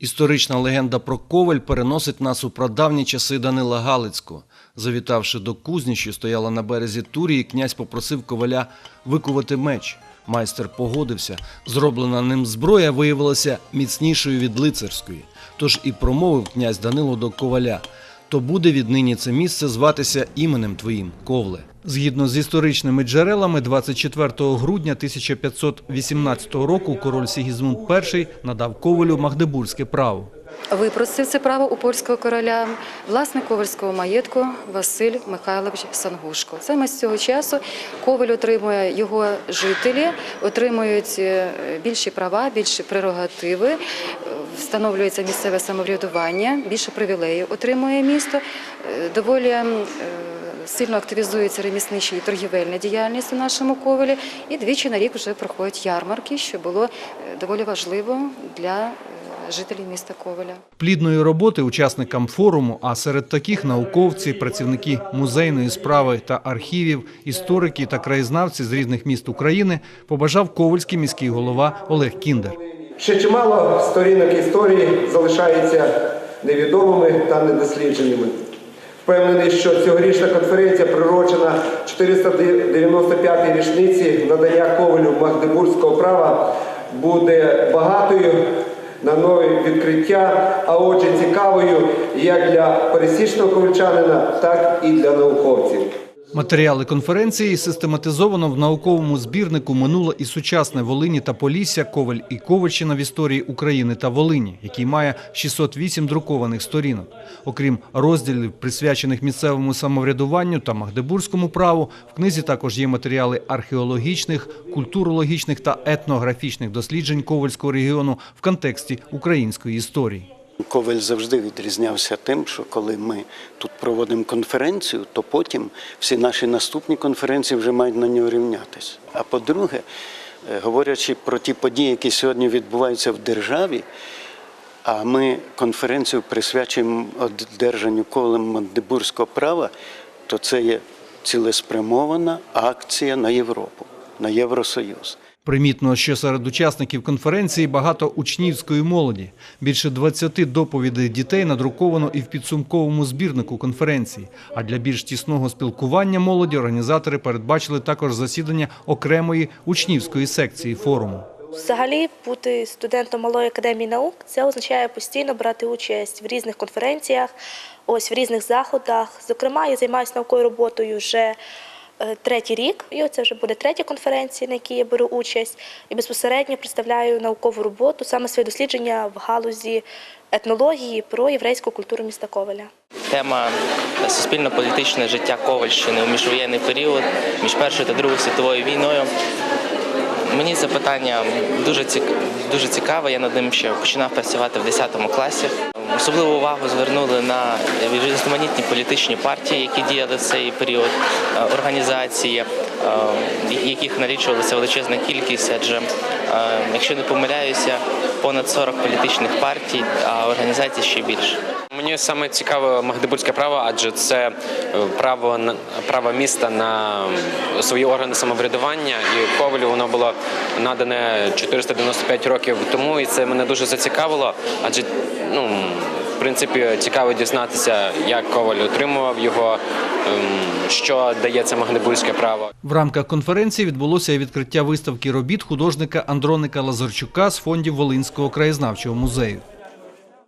Історична легенда про Коваль переносить нас у прадавні часи Данила Галицького. Завітавши до кузні, що стояла на березі Турії, князь попросив коваля викувати меч. Майстер погодився. Зроблена ним зброя виявилася міцнішою від лицарської. Тож і промовив князь Данило до коваля. То буде віднині це місце зватися іменем твоїм Ковле. Згідно з історичними джерелами, 24 грудня 1518 року король Сігізмунд І надав ковелю магдебурзьке право. Випросив це право у польського короля власник ковальського маєтку Василь Михайлович Сангушко. Саме з цього часу коваль отримує його жителі, отримують е, більші права, більші прерогативи, встановлюється місцеве самоврядування, більше привілеїв отримує місто. Е, Доволі е, сильно активізується реміснича і торгівельна діяльність у нашому ковалі. І двічі на рік вже проходять ярмарки, що було доволі важливо для жителів міста Коваля. Плідної роботи учасникам форуму, а серед таких науковці, працівники музейної справи та архівів, історики та краєзнавці з різних міст України побажав ковальський міський голова Олег Кіндер. Ще чимало сторінок історії залишаються невідомими та недослідженими. Впевнений, що цьогорічна конференція прирочена 495-й річниці надання ковалю магдебурзького права буде багатою на нові відкриття, а отже цікавою як для пересічного ковальчанина, так і для науковців. Матеріали конференції систематизовано в науковому збірнику «Минуле і сучасне Волині та Полісся. Коваль і Ковальщина в історії України та Волині», який має 608 друкованих сторінок. Окрім розділів, присвячених місцевому самоврядуванню та магдебурзькому праву, в книзі також є матеріали археологічних, культурологічних та етнографічних досліджень Ковальського регіону в контексті української історії. Коваль завжди відрізнявся тим, що коли ми тут проводимо конференцію, то потім всі наші наступні конференції вже мають на нього рівнятися. А по-друге, е, говорячи про ті події, які сьогодні відбуваються в державі, а ми конференцію присвячуємо одержанню колем Магдебурзького права, то це є цілеспрямована акція на Європу, на Євросоюз. Примітно, що серед учасників конференції багато учнівської молоді. Більше 20 доповідей дітей надруковано і в підсумковому збірнику конференції. А для більш тісного спілкування молоді організатори передбачили також засідання окремої учнівської секції форуму. Взагалі, бути студентом малої академії наук це означає постійно брати участь в різних конференціях, ось в різних заходах. Зокрема, я займаюся науковою роботою вже третій рік, і оце вже буде третя конференція, на якій я беру участь, і безпосередньо представляю наукову роботу, саме своє дослідження в галузі етнології про єврейську культуру міста Коваля. Тема суспільно-політичне життя Ковальщини у міжвоєнний період між Першою та Другою світовою війною. Мені це питання дуже дуже цікаве. Я над ним ще починав працювати в 10 класі. Особливу увагу звернули на різноманітні політичні партії, які діяли в цей період, е, організації, яких налічувалася величезна кількість, адже, е, якщо не помиляюся, понад 40 політичних партій, а організацій ще більше. Мені саме цікаве магдебурзьке право, адже це е, право право міста на свої органи самоврядування. І Ковалю воно було надане 495 років тому, і це мене дуже зацікавило. Адже ну принципі цікаво дізнатися, як Коваль отримував його, ем, що дає це магдебурзьке право. В рамках конференції відбулося і відкриття виставки робіт художника Андроника Лазарчука з фондів Волинського краєзнавчого музею.